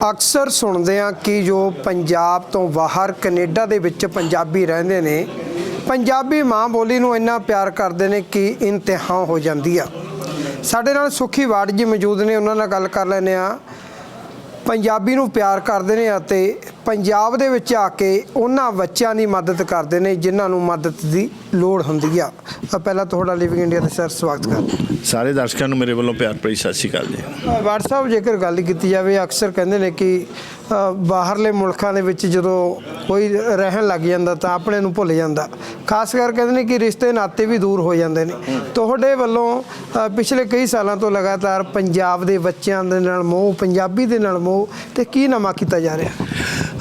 ਅਕਸਰ ਸੁਣਦੇ ਆ ਕਿ ਜੋ ਪੰਜਾਬ ਤੋਂ ਬਾਹਰ ਕੈਨੇਡਾ ਦੇ ਵਿੱਚ ਪੰਜਾਬੀ ਰਹਿੰਦੇ ਨੇ, ਪੰਜਾਬੀ ਮਾਂ ਬੋਲੀ ਨੂੰ ਇੰਨਾ ਪਿਆਰ ਕਰਦੇ ਨੇ ਕਿ ਇੰਤਹਾ ਹੋ ਜਾਂਦੀ ਆ। ਸਾਡੇ ਨਾਲ ਸੁਖੀ ਵਾਰਡ ਜੀ ਮੌਜੂਦ ਨੇ, ਉਹਨਾਂ ਨਾਲ ਗੱਲ ਕਰ ਲੈਨੇ ਆ ਪੰਜਾਬੀ ਨੂੰ ਪਿਆਰ ਕਰਦੇ ਨੇ ਅਤੇ ਪੰਜਾਬ ਦੇ ਵਿੱਚ ਆ ਕੇ ਉਹਨਾਂ ਬੱਚਿਆਂ ਦੀ ਮਦਦ ਕਰਦੇ ਨੇ ਜਿਨ੍ਹਾਂ ਨੂੰ ਮਦਦ ਦੀ ਲੋੜ ਹੁੰਦੀ ਆ। ਤਾਂ ਪਹਿਲਾਂ ਤੁਹਾਡਾ ਲਿਵਿੰਗ ਇੰਡੀਆ ਦੇ ਸਰ ਸਵਾਗਤ ਕਰਦੇ ਸਾਰੇ ਦਰਸ਼ਕਾਂ ਨੂੰ ਮੇਰੇ ਵੱਲੋਂ ਪਿਆਰ ਭਰੀ ਸਤਿ ਸ਼੍ਰੀ ਅਕਾਲ ਜੀ। WhatsApp ਜੇਕਰ ਗੱਲ ਕੀਤੀ ਜਾਵੇ ਅਕਸਰ ਕਹਿੰਦੇ ਨੇ ਕਿ ਬਾਹਰਲੇ ਮੁਲਕਾਂ ਦੇ ਵਿੱਚ ਜਦੋਂ ਕੋਈ ਰਹਿਣ ਲੱਗ ਜਾਂਦਾ ਤਾਂ ਆਪਣੇ ਨੂੰ ਭੁੱਲ ਜਾਂਦਾ। ਖਾਸ ਕਰ ਕਹਿੰਦੇ ਨੇ ਕਿ ਰਿਸ਼ਤੇ ਨਾਤੇ ਵੀ ਦੂਰ ਹੋ ਜਾਂਦੇ ਨੇ। ਤੁਹਾਡੇ ਵੱਲੋਂ ਪਿਛਲੇ ਕਈ ਸਾਲਾਂ ਤੋਂ ਲਗਾਤਾਰ ਪੰਜਾਬ ਦੇ ਬੱਚਿਆਂ ਦੇ ਨਾਲ ਮੋਹ, ਪੰਜਾਬੀ ਦੇ ਨਾਲ ਮੋਹ, ਤੇ ਕੀ ਨਵਾਂ ਕੀਤਾ ਜਾ ਰਿਹਾ?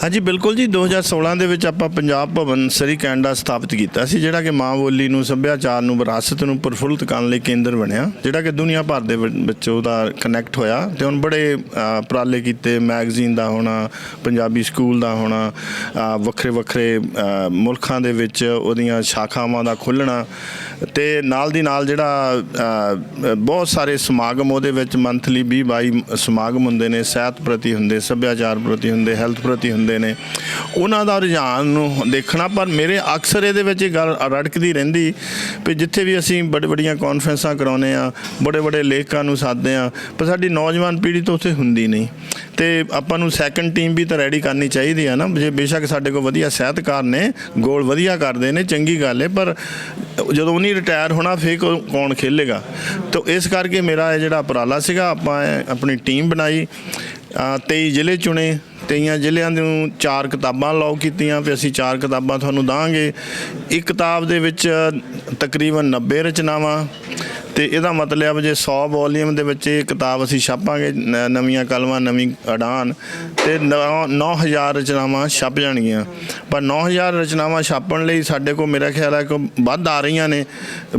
ਹਾਂਜੀ ਬਿਲਕੁਲ ਜੀ। 2016 ਦੇ ਵਿੱਚ ਆਪਾਂ ਪੰਜਾਬ ਭਵਨ ਸਰੀ ਕੈਨੇਡਾ ਸਥਾਪਿਤ ਕੀਤਾ ਸੀ ਜਿਹੜਾ ਕਿ ਮਾਂ ਬੋਲੀ ਨੂੰ ਸੱਭਿਆਚਾਰ ਨੂੰ ਵਿਰਾਸਤ ਨੂੰ ਪ੍ਰਫੁੱਲਤ ਕਰਨ ਲਈ ਕੇਂਦਰ ਬਣਿਆ ਜਿਹੜਾ ਕਿ ਦੁਨੀਆ ਭਰ ਦੇ ਵਿੱਚ ਉਹਦਾ ਕਨੈਕਟ ਹੋਇਆ ਤੇ ਹੁਣ ਬੜੇ ਅ, ਉਪਰਾਲੇ ਕੀਤੇ। ਮੈਗਜ਼ੀਨ ਦਾ ਹੋਣਾ ਪੰਜਾਬੀ ਸਕੂਲ ਦਾ ਹੋਣਾ ਵੱਖਰੇ ਵੱਖਰੇ ਮੁਲਕਾਂ ਦੇ ਵਿੱਚ ਉਹਦੀਆਂ ਸ਼ਾਖਾਵਾਂ ਦਾ ਖੁੱਲਣਾ ਤੇ ਨਾਲ ਦੀ ਨਾਲ ਜਿਹੜਾ ਬਹੁਤ ਸਾਰੇ ਸਮਾਗਮ ਉਹਦੇ ਵਿੱਚ ਮੰਥਲੀ 20 22 ਸਮਾਗਮ ਹੁੰਦੇ ਨੇ ਸਿਹਤ ਪ੍ਰਤੀ ਹੁੰਦੇ ਸੱਭਿਆਚਾਰ ਪ੍ਰਤੀ ਹੁੰਦੇ ਹੈਲਥ ਪ੍ਰਤੀ ਹੁੰਦੇ ਨੇ। ਉਹਨਾਂ ਦਾ ਰੁਝਾਨ ਨੂੰ ਦੇਖਣਾ ਪਰ ਮੇਰੇ ਅਕਸਰ ਇਹਦੇ ਵਿੱਚ ਇਹ ਗੱਲ ਰੜਕਦੀ ਰਹਿੰਦੀ ਵੀ ਜਿੱਥੇ ਵੀ ਅਸੀਂ ਬੜੇ ਬੜੀਆਂ ਕਾਨਫਰੰਸਾਂ ਕਰਾਉਨੇ ਆ ਬੜੇ ਬੜੇ ਲੇਖਕਾਂ ਨੂੰ ਸਾਦਦੇ ਆ ਪਰ ਸਾਡੀ ਨੌਜਵਾਨ ਪੀੜ੍ਹੀ ਤਾਂ ਉੱਥੇ ਹੁੰਦੀ ਨਹੀਂ। ਤੇ ਆਪਾਂ ਨੂੰ ਸੈਕੰਡ ਟੀਮ ਵੀ ਤਾਂ ਰੈਡੀ ਕਰਨੀ ਚਾਹੀਦੀ ਆ ਨਾ। ਜੇ ਬੇਸ਼ੱਕ ਸਾਡੇ ਕੋਲ ਵਧੀਆ ਸਿਹਤਕਾਰ ਨੇ ਗੋਲ ਵਧੀਆ ਕਰਦੇ ਨੇ ਚੰਗੀ ਗੱਲ ਹੈ ਪਰ ਜਦੋਂ ਉਹਨੀ ਰਿਟਾਇਰ ਹੋਣਾ ਫੇਰ ਕੌ- ਕੌਣ ਖੇਲੇਗਾ? ਤਾਂ ਇਸ ਕਰਕੇ ਮੇਰਾ ਇਹ ਜਿਹੜਾ ਉਪਰਾਲਾ ਸੀਗਾ ਆਪਾਂ ਆਪਣੀ ਟੀਮ ਬਣਾਈ ਅ, 23 ਜ਼ਿਲ੍ਹੇ ਚੁਣੇ। 23 ਜ਼ਿਲ੍ਹਿਆਂ ਨੂੰ ਚਾਰ ਕਿਤਾਬਾਂ ਅਲਾਉ ਕੀਤੀਆਂ ਵੀ ਅਸੀਂ ਚਾਰ ਕਿਤਾਬਾਂ ਤੁਹਾਨੂੰ ਦਾਂਗੇ। ਇੱਕ ਕਿਤਾਬ ਦੇ ਵਿੱਚ ਤਕਰੀਬਨ 90 ਰਚਨਾਵਾਂ ਤੇ ਇਹਦਾ ਮਤਲਬ ਜੇ 100 ਵੋਲੀਅਮ ਦੇ ਵਿੱਚ ਇਹ ਕਿਤਾਬ ਅਸੀਂ ਛਾਪਾਂਗੇ, ਨ- ਨਵੀਆਂ ਕਲਮਾਂ, ਨਵੀਂ ਅਡਾਨ ਤੇ 9000 ਰਚਨਾਵਾਂ ਛਪ ਜਾਣਗੀਆਂ। ਪਰ 9000 ਰਚਨਾਵਾਂ ਛਾਪਣ ਲਈ ਸਾਡੇ ਕੋਲ ਮੇਰਾ ਖਿਆਲ ਹੈ ਕਿ ਵੱਧ ਆ ਰਹੀਆਂ ਨੇ।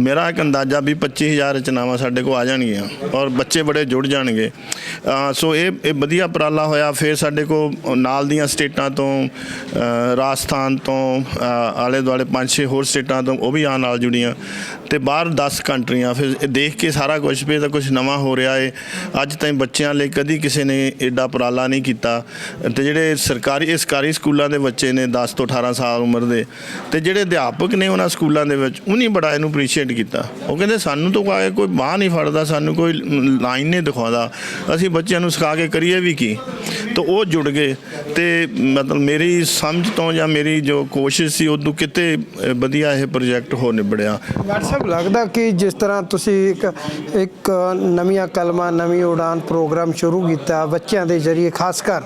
ਮੇਰਾ ਇੱਕ ਅੰਦਾਜ਼ਾ ਵੀ 25000 ਰਚਨਾਵਾਂ ਸਾਡੇ ਕੋਲ ਆ ਜਾਣਗੀਆਂ ਔਰ ਬੱਚੇ ਬੜੇ ਜੁੜ ਜਾਣਗੇ। ਸੋ ਇਹ ਇਹ ਵਧੀਆ ਉਪਰਾਲਾ ਹੋਇਆ। ਫਿਰ ਸਾਡੇ ਕੋਲ ਨਾਲ ਦੀਆਂ ਸਟੇਟਾਂ ਤੋਂ ਰਾਜਸਥਾਨ ਤੋਂ ਆਲੇ ਦੁਆਲੇ ਪੰਜ ਛੇ ਹੋਰ ਸਟੇਟਾਂ ਤੋਂ ਉਹ ਵੀ ਆ ਨਾਲ ਜੁੜੀਆਂ। ਤੇ ਬਾਹਰ 10 ਕੰਟਰੀਆਂ, ਫਿਰ ਦੇਖ ਕੇ ਸਾਰਾ ਕੁਝ ਵੀ ਤਾਂ ਕੁਝ ਨਵਾਂ ਹੋ ਰਿਹਾ ਏ। ਅੱਜ ਤਾਈਂ ਬੱਚਿਆਂ ਲਈ ਕਦੀ ਕਿਸੇ ਨੇ ਐਡਾ ਉਪਰਾਲਾ ਨਹੀਂ ਕੀਤਾ। ਤੇ ਜਿਹੜੇ ਸਰਕਾਰੀ ਸਰਕਾਰੀ ਸਕੂਲਾਂ ਦੇ ਬੱਚੇ ਨੇ 10 ਤੋਂ 18 ਸਾਲ ਉਮਰ ਦੇ, ਤੇ ਜਿਹੜੇ ਅਧਿਆਪਕ ਨੇ ਉਹਨਾਂ ਸਕੂਲਾਂ ਦੇ ਵਿੱਚ, ਉਹਨੇ ਬੜਾ ਇਹਨੂੰ ਅਪਰੀਸ਼ੀਏਟ ਕੀਤਾ। ਉਹ ਕਹਿੰਦੇ ਸਾਨੂੰ ਤਾਂ ਕੋਈ ਕੋਈ ਬਾਹ ਨਹੀਂ ਫੜਦਾ, ਸਾਨੂੰ ਕੋਈ ਲਾਈਨ ਨਹੀਂ ਦਿਖਾਉਂਦਾ। ਅਸੀਂ ਬੱਚਿਆਂ ਨੂੰ ਸਿਖਾ ਕੇ ਕਰੀਏ ਵੀ ਕੀ? ਤਾਂ ਉਹ ਜੁੜ ਗਏ। ਤੇ ਮਤਲਬ ਮੇਰੀ ਸਮਝ ਤੋਂ ਜਾਂ ਮੇਰੀ ਜੋ ਕੋਸ਼ਿਸ਼ ਸੀ, ਉਦੋਂ ਕਿਤੇ ਵਧੀਆ ਇਹ ਪ੍ਰੋਜੈਕਟ ਹੋ ਨਿਬੜਿਆ। WhatsApp ਲੱਗਦਾ ਕਿ ਜਿਸ ਤਰ੍ਹਾਂ ਤੁਸੀਂ ਇੱਕ ਇੱਕ ਨਵੀਆਂ ਕਲਮਾਂ ਨਵੀਂ ਉਡਾਨ ਪ੍ਰੋਗਰਾਮ ਸ਼ੁਰੂ ਕੀਤਾ ਬੱਚਿਆਂ ਦੇ ਜ਼ਰੀਏ ਖਾਸ ਕਰ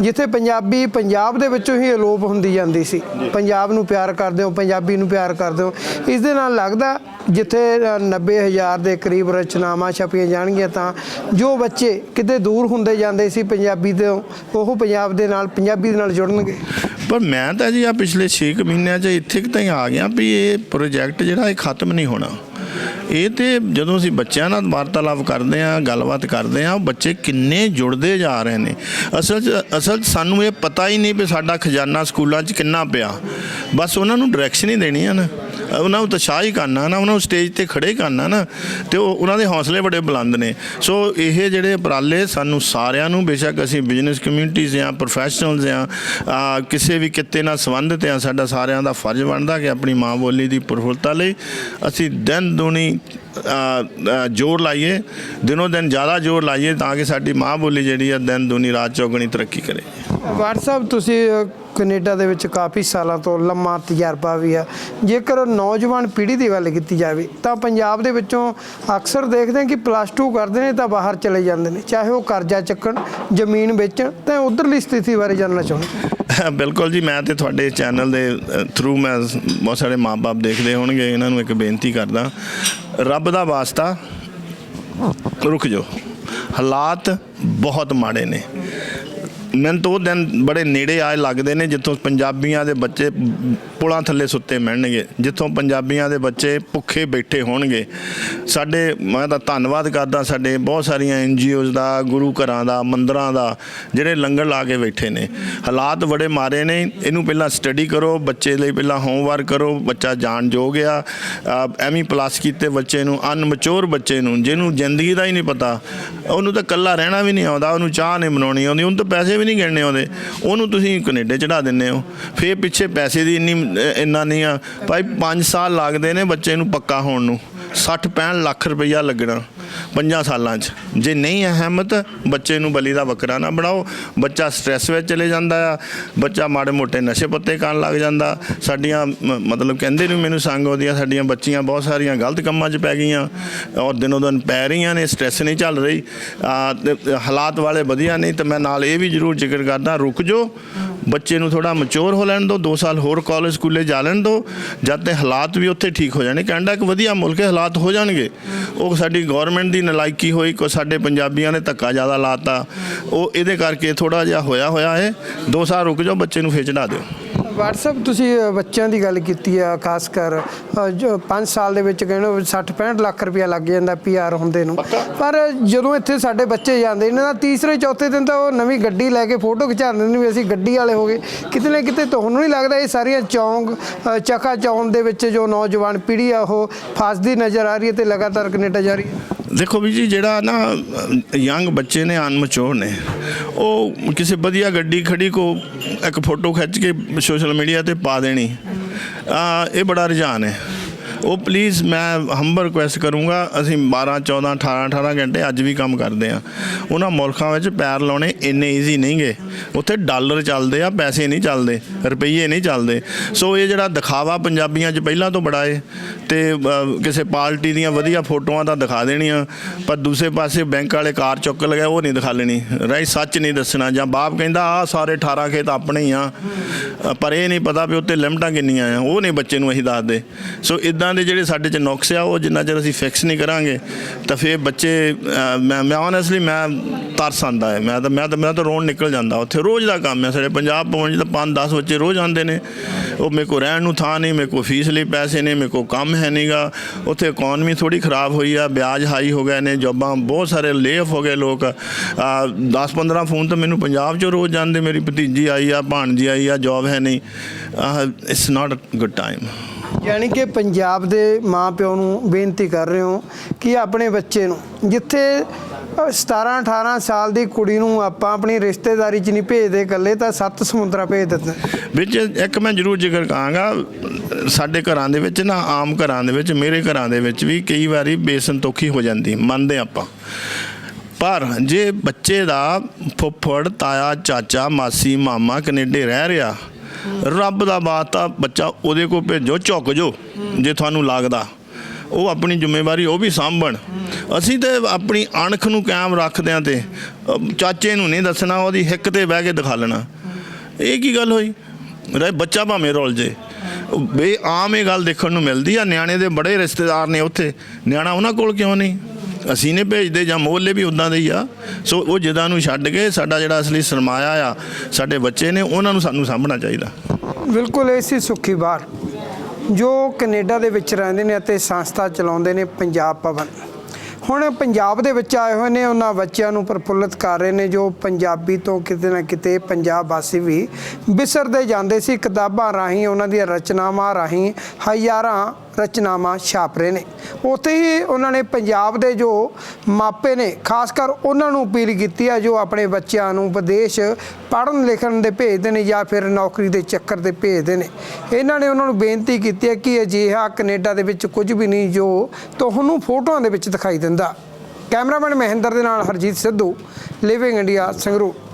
ਜਿੱਥੇ ਪੰਜਾਬੀ ਪੰਜਾਬ ਦੇ ਵਿੱਚੋਂ ਹੀ ਅਲੋਪ ਹੁੰਦੀ ਜਾਂਦੀ ਸੀ। ਪੰਜਾਬ ਨੂੰ ਪਿਆਰ ਕਰਦੇ ਹੋ ਪੰਜਾਬੀ ਨੂੰ ਪਿਆਰ ਕਰਦੇ ਹੋ। ਇਸ ਦੇ ਨਾਲ ਲੱਗਦਾ ਜਿੱਥੇ ਅ, 90000 ਦੇ ਕਰੀਬ ਰਚਨਾਵਾਂ ਛਪੀਆਂ ਜਾਣਗੀਆਂ ਤਾਂ ਜੋ ਬੱਚੇ ਕਿਤੇ ਦੂਰ ਹੁੰਦੇ ਜਾਂਦੇ ਸੀ ਪੰਜਾਬੀ ਤੋਂ ਉਹ ਪੰਜਾਬ ਦੇ ਨਾਲ ਪੰਜਾਬੀ ਦੇ ਨਾਲ ਜੁੜਨਗੇ। ਪਰ ਮੈਂ ਤਾਂ ਜੀ ਆ ਪਿਛਲੇ 6 ਮਹੀਨਿਆਂ 'ਚ ਇੱਥੇ ਕੁ ਤਾਈਂ ਆ ਗਿਆ ਵੀ ਇਹ ਪ੍ਰੋਜੈਕਟ ਜਿਹੜਾ ਇਹ ਖਤਮ ਨਹੀਂ ਹੋਣਾ। ਇਹ ਤੇ ਜਦੋਂ ਅਸੀਂ ਬੱਚਿਆਂ ਨਾਲ ਵਾਰਤਾਲਾਪ ਕਰਦੇ ਆ ਗੱਲਬਾਤ ਕਰਦੇ ਆ ਬੱਚੇ ਕਿੰਨੇ ਜੁੜਦੇ ਜਾ ਰਹੇ ਨੇ। ਅਸਲ 'ਚ ਅਸਲ 'ਚ ਸਾਨੂੰ ਇਹ ਪਤਾ ਹੀ ਨਹੀਂ ਵੀ ਸਾਡਾ ਖਜ਼ਾਨਾ ਸਕੂਲਾਂ 'ਚ ਕਿੰਨਾ ਪਿਆ। ਬਸ ਉਹਨਾਂ ਨੂੰ ਡਾਇਰੈਕਸ਼ਨ ਹੀ ਦੇਣੀ ਆ ਨਾ। ਉਹਨਾਂ ਨੂੰ ਉਤਸ਼ਾਹ ਹੀ ਕਰਨਾ ਨਾ ਉਹਨਾਂ ਨੂੰ ਸਟੇਜ ਤੇ ਖੜੇ ਕਰਨਾ ਨਾ ਤੇ ਉਹ ਉਹਨਾਂ ਦੇ ਹੌਸਲੇ ਬੜੇ ਬੁਲੰਦ ਨੇ। ਸੋ ਇਹ ਜਿਹੜੇ ਉਪਰਾਲੇ ਸਾਨੂੰ ਸਾਰਿਆਂ ਨੂੰ ਬੇਸ਼ੱਕ ਅਸੀਂ ਬਿਜ਼ਨਸ ਕਮਿਊਨਿਟੀਜ਼ ਜਾਂ ਪ੍ਰੋਫੈਸ਼ਨਲਸ ਜਾਂ ਆ, ਕਿਸੇ ਵੀ ਕਿੱਤੇ ਨਾਲ ਸੰਬੰਧਿਤ ਆ ਸਾਡਾ ਸਾਰਿਆਂ ਦਾ ਫਰਜ਼ ਬਣਦਾ ਕਿ ਆਪਣੀ ਮਾਂ ਬੋਲੀ ਦੀ ਪ੍ਰਫੁੱਲਤਾ ਲਈ ਅਸੀਂ ਦਿਨ ਦੁਨੀ ਜ਼ੋਰ ਲਾਈਏ ਦਿਨੋ ਦਿਨ ਜ਼ਿਆਦਾ ਜ਼ੋਰ ਲਾਈਏ ਤਾਂ ਕਿ ਸਾਡੀ ਮਾਂ ਬੋਲੀ ਜਿਹੜੀ ਆ ਦਿਨ ਦੁਨੀ ਰਾਤ ਚੌਗਣੀ ਤਰੱਕੀ ਕਰੇ। ਵਟਸਐਪ ਤੁਸੀਂ ਅ, ਕੈਨੇਡਾ ਦੇ ਵਿੱਚ ਕਾਫੀ ਸਾਲਾਂ ਤੋਂ ਲੰਮਾ ਤਜਰਬਾ ਵੀ ਆ। ਜੇਕਰ ਨੌਜਵਾਨ ਪੀੜ੍ਹੀ ਦੀ ਗੱਲ ਕੀਤੀ ਜਾਵੇ ਤਾਂ ਪੰਜਾਬ ਦੇ ਵਿੱਚੋਂ ਅਕਸਰ ਦੇਖਦੇ ਹਾਂ ਕਿ ਪਲੱਸ 2 ਕਰਦੇ ਨੇ ਤਾਂ ਬਾਹਰ ਚਲੇ ਜਾਂਦੇ ਨੇ। ਚਾਹੇ ਉਹ ਕਰਜ਼ਾ ਚੱਕਣ ਜ਼ਮੀਨ ਵੇਚਣ ਤਾਂ ਉਧਰਲੀ ਸਥਿਤੀ ਬਾਰੇ ਜਾਣਨਾ ਚਾਹੁੰਦੇ ਬਿਲਕੁਲ ਜੀ ਮੈਂ ਤੇ ਤੁਹਾਡੇ ਚੈਨਲ ਦੇ ਥਰੂ ਮੈਂ ਬਹੁਤ ਸਾਰੇ ਮਾਪੇ ਦੇਖਦੇ ਹੋਣਗੇ ਇਹਨਾਂ ਨੂੰ ਇੱਕ ਬੇਨਤੀ ਕਰਦਾ। ਰੱਬ ਦਾ ਵਾਸਤਾ ਰੁਕ ਜਾਓ। ਹਾਲਾਤ ਬਹੁਤ ਮਾੜੇ ਨੇ। ਮੈਨੂੰ ਤਾਂ ਉਹ ਦਿਨ ਬੜੇ ਨੇੜੇ ਆਏ ਲੱਗਦੇ ਨੇ, ਜਿੱਥੋਂ ਪੰਜਾਬੀਆਂ ਦੇ ਬੱਚੇ ਪੁਲਾਂ ਥੱਲੇ ਸੁੱਤੇ ਮਿਲਣਗੇ, ਜਿੱਥੋਂ ਪੰਜਾਬੀਆਂ ਦੇ ਬੱਚੇ ਭੁੱਖੇ ਬੈਠੇ ਹੋਣਗੇ। ਸਾਡੇ, ਮੈਂ ਤਾਂ ਧੰਨਵਾਦ ਕਰਦਾ ਸਾਡੇ ਬਹੁਤ ਸਾਰੀਆਂ ਐਨਜੀਓਜ਼ ਦਾ, ਗੁਰੂ ਘਰਾਂ ਦਾ, ਮੰਦਰਾਂ ਦਾ, ਜਿਹੜੇ ਲੰਗਰ ਲਾ ਕੇ ਬੈਠੇ ਨੇ। ਹਾਲਾਤ ਬੜੇ ਮਾਰੇ ਨੇ, ਇਹਨੂੰ ਪਹਿਲਾਂ ਸਟੱਡੀ ਕਰੋ, ਬੱਚੇ ਲਈ ਪਹਿਲਾਂ ਹੋਮਵਰਕ ਕਰੋ, ਬੱਚਾ ਜਾਣ ਯੋਗ ਆ। ਐਵੇਂ ਪਲੱਸ ਕੀਤੇ ਬੱਚੇ ਨੂੰ ਅਨਮੈਚੁਰ ਬੱਚੇ ਨੂੰ, ਜਿਹਨੂੰ ਜ਼ਿੰਦਗੀ ਦਾ ਹੀ ਨਹੀਂ ਪਤਾ। ਉਹਨੂੰ ਤਾਂ ਇਕੱਲਾ ਰਹਿਣਾ ਵੀ ਨਹੀਂ ਆਉਂਦਾ, ਉਹਨੂੰ ਚਾਹ ਨਹੀਂ ਬਣਾਉਣੀ ਆਉਂਦੀ, ਉਹਨੂੰ ਤਾਂ ਪੈਸੇ ਵੀ ਨਹੀਂ ਨਹੀਂ ਗਿਣਨੇ ਆਉਂਦੇ। ਉਹਨੂੰ ਤੁਸੀਂ ਕੈਨੇਡਾ ਚੜਾ ਦਿੰਦੇ ਹੋ। ਫੇਰ ਪਿੱਛੇ ਪੈਸੇ ਦੀ ਇੰਨੀ ਇੰਨਾ ਨਹੀਂ ਆ। ਭਾਈ 5 ਸਾਲ ਲੱਗਦੇ ਨੇ ਬੱਚੇ ਨੂੰ ਪੱਕਾ ਹੋਣ ਨੂੰ। 60 65 ਲੱਖ ਰੁਪਈਆ ਲੱਗਣਾ ਪੰਜਾਂ ਸਾਲਾਂ 'ਚ। ਜੇ ਨਹੀਂ ਹੈ ਹਿੰਮਤ ਬੱਚੇ ਨੂੰ ਬਲੀ ਦਾ ਬੱਕਰਾ ਨਾ ਬਣਾਓ। ਬੱਚਾ ਸਟ੍ਰੈਸ ਵਿੱਚ ਚਲੇ ਜਾਂਦਾ ਆ। ਬੱਚਾ ਮਾੜੇ ਮੋਟੇ ਨਸ਼ੇ ਪੱਤੇ ਕਰਨ ਲੱਗ ਜਾਂਦਾ। ਸਾਡੀਆਂ ਮ- ਮਤਲਬ ਕਹਿੰਦੇ ਨੇ ਮੈਨੂੰ ਸੰਗ ਆਉਂਦੀਆਂ ਸਾਡੀਆਂ ਬੱਚੀਆਂ ਬਹੁਤ ਸਾਰੀਆਂ ਗਲਤ ਕੰਮਾਂ 'ਚ ਪੈ ਗਈਆਂ। ਔਰ ਦਿਨੋਂ ਦਿਨ ਪੈ ਰਹੀਆਂ ਨੇ ਸਟ੍ਰੈਸ ਨਹੀਂ ਚੱਲ ਰਹੀ। ਆ, ਹਾਲਾਤ ਵਾਲੇ ਵਧੀਆ ਨਹੀਂ ਤੇ ਮੈਂ ਨਾਲ ਇਹ ਵੀ ਜ਼ਰੂਰ ਜ਼ਿਕਰ ਕਰਦਾ ਰੁਕ ਜਾਓ। ਬੱਚੇ ਨੂੰ ਥੋੜਾ ਮੈਚੁਰ ਹੋ ਲੈਣ ਦਿਓ 2 ਸਾਲ ਹੋਰ ਕਾਲਜ ਸਕੂਲੇ ਜਾ ਲੈਣ ਦਿਓ ਜਦ ਤੇ ਹਾਲਾਤ ਵੀ ਉੱਥੇ ਠੀਕ ਹੋ ਜਾਣੇ। ਕੈਨੇਡਾ ਇੱਕ ਵਧੀਆ ਮੁਲਕ ਹੈ, ਹਾਲਾਤ ਹੋ ਜਾਣਗੇ। ਉਹ ਸਾਡੀ ਗਵਰਨਮੈਂਟ ਦੀ ਨਲਾਇਕੀ ਹੋਈ, ਕੋ ਸਾਡੇ ਪੰਜਾਬੀਆਂ ਨੇ ਧੱਕਾ ਜ਼ਿਆਦਾ ਲਾਤਾ। ਉਹ ਇਹਦੇ ਕਰਕੇ ਥੋੜਾ ਜਿਹਾ ਹੋਇਆ ਹੋਇਆ ਹੈ। 2 ਸਾਲ ਰੁਕ ਜਾਓ, ਬੱਚੇ ਨੂੰ ਫੇਰ ਚੜਾ ਦਿਓ। WhatsApp ਤੁਸੀਂ ਅ, ਬੱਚਿਆਂ ਦੀ ਗੱਲ ਕੀਤੀ ਆ ਖਾਸ ਕਰ ਅ, ਜੋ 5 ਸਾਲ ਦੇ ਵਿੱਚ ਕਹਿੰਦੇ 60 65 ਲੱਖ ਰੁਪਇਆ ਲੱਗ ਜਾਂਦਾ ਪੀਆਰ ਹੁੰਦੇ ਨੂੰ। ਪਰ ਜਦੋਂ ਇੱਥੇ ਸਾਡੇ ਬੱਚੇ ਜਾਂਦੇ ਇਹਨਾਂ ਦਾ ਤੀਸਰੇ ਚੌਥੇ ਦਿਨ ਤਾਂ ਉਹ ਨਵੀਂ ਗੱਡੀ ਲੈ ਕੇ ਫੋਟੋ ਖਿਚਾ ਦਿੰਦੇ ਨੇ ਵੀ ਅਸੀਂ ਗੱਡੀ ਵਾਲੇ ਹੋ ਗਏ। ਕਿਤੇ ਨਾ ਕਿਤੇ ਤੁਹਾਨੂੰ ਨਹੀਂ ਲੱਗਦਾ ਇਹ ਸਾਰੀਆਂ ਚੌਂਕ ਅ, ਚਕਾ ਚੌਂਕ ਦੇ ਵਿੱਚ ਜੋ ਨੌਜਵਾਨ ਪੀੜ੍ਹੀ ਆ ਉਹ ਫਸਦੀ ਨਜ਼ਰ ਆ ਰਹੀ ਹੈ ਤੇ ਲਗਾਤਾਰ ਕੈਨੇਡਾ ਜਾ ਰਹੀ ਹੈ। ਦੇਖੋ ਵੀ ਜੀ, ਜਿਹੜਾ ਨਾ, ਯੰਗ ਬੱਚੇ ਨੇ ਅਨਮਚੋਰ ਨੇ, ਉਹ ਕਿਸੇ ਵਧੀਆ ਗੱਡੀ ਖੜੀ ਕੋ ਇੱਕ ਫੋਟੋ ਖਿੱਚ ਕੇ ਸੋਸ਼ਲ ਮੀਡੀਆ ਤੇ ਪਾ ਦੇਣੀ ਆ ਇਹ ਬੜਾ ਰੁਝਾਨ ਹੈ। ਉਹ ਪਲੀਜ਼ ਮੈਂ ਹੰਬਰ ਰਿਕੁਐਸਟ ਕਰੂੰਗਾ, ਅਸੀਂ 12 14 18 18 ਘੰਟੇ ਅੱਜ ਵੀ ਕੰਮ ਕਰਦੇ ਆ ਉਹਨਾਂ ਮੁਲਕਾਂ ਵਿੱਚ ਪੈਰ ਲਾਉਣੇ ਇੰਨੇ ਈਜ਼ੀ ਨਹੀਂਗੇ। ਉੱਥੇ ਡਾਲਰ ਚੱਲਦੇ ਆ, ਪੈਸੇ ਨਹੀਂ ਚੱਲਦੇ, ਰੁਪਈਏ ਨਹੀਂ ਚੱਲਦੇ। ਸੋ ਇਹ ਜਿਹੜਾ ਦਿਖਾਵਾ ਪੰਜਾਬੀਆਂ 'ਚ ਪਹਿਲਾਂ ਤੋਂ ਬੜਾ ਏ, ਤੇ ਕਿਸੇ ਪਾਰਟੀ ਦੀਆਂ ਵਧੀਆ ਫੋਟੋਆਂ ਤਾਂ ਦਿਖਾ ਦੇਣੀਆਂ, ਪਰ ਦੂਸਰੇ ਪਾਸੇ ਬੈਂਕ ਵਾਲੇ ਕਾਰ ਚੁੱਕ ਲਗਾਏ ਉਹ ਨਹੀਂ ਦਿਖਾ ਲੈਣੀ। ਰਾਈਟ ਸੱਚ ਨਹੀਂ ਦੱਸਣਾ, ਜਾਂ ਬਾਪ ਕਹਿੰਦਾ ਆ ਸਾਰੇ 18 ਖੇਤ ਆਪਣੇ ਹੀ ਆ। ਪਰ ਇਹ ਨਹੀਂ ਪਤਾ ਵੀ ਉੱਤੇ ਲਿਮਟਾਂ ਕਿੰਨੀਆਂ ਆ, ਉਹ ਨਹੀਂ ਬੱਚੇ ਨੂੰ ਅਸੀਂ ਦੱਸਦੇ। ਸੋ ਇਦਾਂ ਦੇ ਜਿਹੜੇ ਸਾਡੇ ਚ ਨੁਕਸ ਆ, ਉਹ ਜਿੰਨਾ ਚਿਰ ਅਸੀਂ ਫਿਕਸ ਨਹੀਂ ਕਰਾਂਗੇ, ਤਾਂ ਫਿਰ ਬੱਚੇ ਮੈਂ ਮੈਂ ਆਨੈਸਟਲੀ ਮੈਂ ਤਰਸ ਆਉਂਦਾ ਹੈ ਮੈਂ ਤਾਂ ਮੈਂ ਤਾਂ ਮੈਂ ਤਾਂ ਰੋਣ ਨਿਕਲ ਜਾਂਦਾ ਉੱਥੇ ਰੋਜ਼ ਦਾ ਕੰਮ ਹੈ ਸਾਡੇ ਪੰਜਾਬ ਪਹੁੰਚ ਤਾਂ 5-10 ਬੱਚੇ ਰੋਜ਼ ਆਉਂਦੇ ਨੇ। ਉਹ ਮੇਰੇ ਕੋਲ ਰਹਿਣ ਨੂੰ ਥਾਂ ਨਹੀਂ, ਮੇਰੇ ਕੋਲ ਫੀਸ ਲਈ ਪੈਸੇ ਨੇ, ਮੇਰੇ ਕੋਲ ਕੰਮ ਹੈ ਨਹੀਂਗਾ ਉੱਥੇ ਇਕਨੋਮੀ ਥੋੜੀ ਖਰਾਬ ਹੋਈ ਆ, ਵਿਆਜ ਹਾਈ ਹੋ ਗਏ ਨੇ, ਜੋਬਾਂ ਬਹੁਤ ਸਾਰੇ ਲੇਫ ਹੋ ਗਏ ਲੋਕ। 10-15 ਫੋਨ ਤਾਂ ਮੈਨੂੰ ਪੰਜਾਬ 'ਚੋਂ ਰੋਜ਼ ਜਾਂਦੇ, ਮੇਰੀ ਭਤੀਜੀ ਆਈ ਆ, ਭਾਣਜੀ ਆਈ ਆ ਜੌਬ ਹੈ ਨਹੀਂ। It's not a good time ਯਾਨੀ ਕਿ ਪੰਜਾਬ ਦੇ ਮਾਪਿਓ ਨੂੰ ਬੇਨਤੀ ਕਰ ਰਹੇ ਹੋ ਕਿ ਆਪਣੇ ਬੱਚੇ ਨੂੰ, ਜਿੱਥੇ 17 18 ਸਾਲ ਦੀ ਕੁੜੀ ਨੂੰ ਆਪਾਂ ਆਪਣੀ ਰਿਸ਼ਤੇਦਾਰੀ 'ਚ ਨਹੀਂ ਭੇਜਦੇ ਇਕੱਲੇ, ਤਾਂ ਸੱਤ ਸਮੁੰਦਰਾਂ ਭੇਜ ਦਿੰਦੇ ਵਿੱਚ ਇੱਕ ਮੈਂ ਜ਼ਰੂਰ ਜ਼ਿਕਰ ਕਰਾਂਗਾ, ਸਾਡੇ ਘਰਾਂ ਦੇ ਵਿੱਚ ਨਾ, ਆਮ ਘਰਾਂ ਦੇ ਵਿੱਚ, ਮੇਰੇ ਘਰਾਂ ਦੇ ਵਿੱਚ ਵੀ ਕਈ ਵਾਰੀ ਬੇਸੰਤੋਖੀ ਹੋ ਜਾਂਦੀ, ਮੰਨਦੇ ਆਪਾਂ। ਪਰ ਜੇ ਬੱਚੇ ਦਾ ਫੁੱਫੜ, ਤਾਇਆ, ਚਾਚਾ, ਮਾਸੀ, ਮਾਮਾ ਕੈਨੇਡਾ ਰਹਿ ਰਿਹਾ, ਰੱਬ ਦਾ ਬਾਤਾ ਬੱਚਾ ਉਹਦੇ ਕੋਲ ਭੇਜੋ, ਝੁੱਕ ਜੋ, ਜੇ ਤੁਹਾਨੂੰ ਲੱਗਦਾ। ਉਹ ਆਪਣੀ ਜ਼ਿੰਮੇਵਾਰੀ ਉਹ ਵੀ ਸਾਂਭਣ। ਅਸੀਂ ਤੇ ਆਪਣੀ ਅਣਖ ਨੂੰ ਕਾਇਮ ਰੱਖਦਿਆਂ ਤੇ ਅਹ, ਚਾਚੇ ਨੂੰ ਨਹੀਂ ਦੱਸਣਾ ਉਹਦੀ ਹਿੱਕ ਤੇ ਬਹਿ ਕੇ ਦਿਖਾ ਲੈਣਾ। ਇਹ ਕੀ ਗੱਲ ਹੋਈ? ਰੇ ਬੱਚਾ ਭਾਵੇਂ ਰੁੱਲ ਜੇ। ਉਹ ਬੇ ਆਮ ਇਹ ਗੱਲ ਦੇਖਣ ਨੂੰ ਮਿਲਦੀ ਆ ਨਿਆਣੇ ਦੇ ਬੜੇ ਰਿਸ਼ਤੇਦਾਰ ਨੇ ਉੱਥੇ। ਨਿਆਣਾ ਉਹਨਾਂ ਕੋਲ ਕਿਉਂ ਨਹੀਂ? ਅਸੀਂ ਨੇ ਭੇਜਦੇ ਜਾਂ ਮੋਹਲੇ ਵੀ ਉਦਾਂ ਦੇ ਹੀ ਆ। ਸੋ ਉਹ ਜਿੱਦਾਂ ਨੂੰ ਛੱਡ ਕੇ ਸਾਡਾ ਜਿਹੜਾ ਅਸਲੀ ਸਰਮਾਇਆ ਆ ਸਾਡੇ ਬੱਚੇ ਨੇ ਉਹਨਾਂ ਨੂੰ ਸਾਨੂੰ ਸਾਂਭਣਾ ਚਾਹੀਦਾ। ਬਿਲਕੁਲ ਐਸੀ ਸੁੱਖੀ ਬਾਰ ਜੋ ਕੈਨੇਡਾ ਦੇ ਵਿੱਚ ਰਹਿੰਦੇ ਨੇ ਅਤੇ ਸੰਸਥਾ ਚਲਾਉਂਦੇ ਨੇ ਪੰਜਾਬ ਭਵਨ। ਹੁਣ ਪੰਜਾਬ ਦੇ ਵਿੱਚ ਆਏ ਹੋਏ ਨੇ, ਉਹਨਾਂ ਬੱਚਿਆਂ ਨੂੰ ਪ੍ਰਫੁੱਲਤ ਕਰ ਰਹੇ ਨੇ, ਜੋ ਪੰਜਾਬੀ ਤੋਂ ਕਿਤੇ ਨਾ ਕਿਤੇ ਪੰਜਾਬ ਵਾਸੀ ਵੀ ਵਿਸਰਦੇ ਜਾਂਦੇ ਸੀ। ਕਿਤਾਬਾਂ ਰਾਹੀਂ, ਉਹਨਾਂ ਦੀਆਂ ਰਚਨਾਵਾਂ ਰਾਹੀਂ ਹਜ਼ਾਰਾਂ ਰਚਨਾਵਾਂ ਛਾਪ ਰਹੇ ਨੇ। ਉੱਥੇ ਹੀ ਉਹਨਾਂ ਨੇ ਪੰਜਾਬ ਦੇ ਜੋ ਮਾਪੇ ਨੇ, ਖਾਸ ਕਰ ਉਹਨਾਂ ਨੂੰ ਅਪੀਲ ਕੀਤੀ ਹੈ ਜੋ ਆਪਣੇ ਬੱਚਿਆਂ ਨੂੰ ਵਿਦੇਸ਼ ਪੜ੍ਹਨ, ਲਿਖਣ ਦੇ ਭੇਜਦੇ ਨੇ ਜਾਂ ਫਿਰ ਨੌਕਰੀ ਦੇ ਚੱਕਰ ਤੇ ਭੇਜਦੇ ਨੇ ਇਹਨਾਂ ਨੇ ਉਹਨਾਂ ਨੂੰ ਬੇਨਤੀ ਕੀਤੀ ਹੈ ਕਿ ਅਜਿਹਾ ਕੈਨੇਡਾ ਦੇ ਵਿੱਚ ਕੁਝ ਵੀ ਨਹੀਂ, ਜੋ ਤੁਹਾਨੂੰ ਫੋਟੋਆਂ ਦੇ ਵਿੱਚ ਦਿਖਾਈ ਦਿੰਦਾ। ਕੈਮਰਾਮੈਨ ਮਹਿੰਦਰ ਦੇ ਨਾਲ ਹਰਜੀਤ ਸਿੱਧੂ ਲਿਵਿੰਗ ਇੰਡੀਆ ਸੰਗਰੂਰ।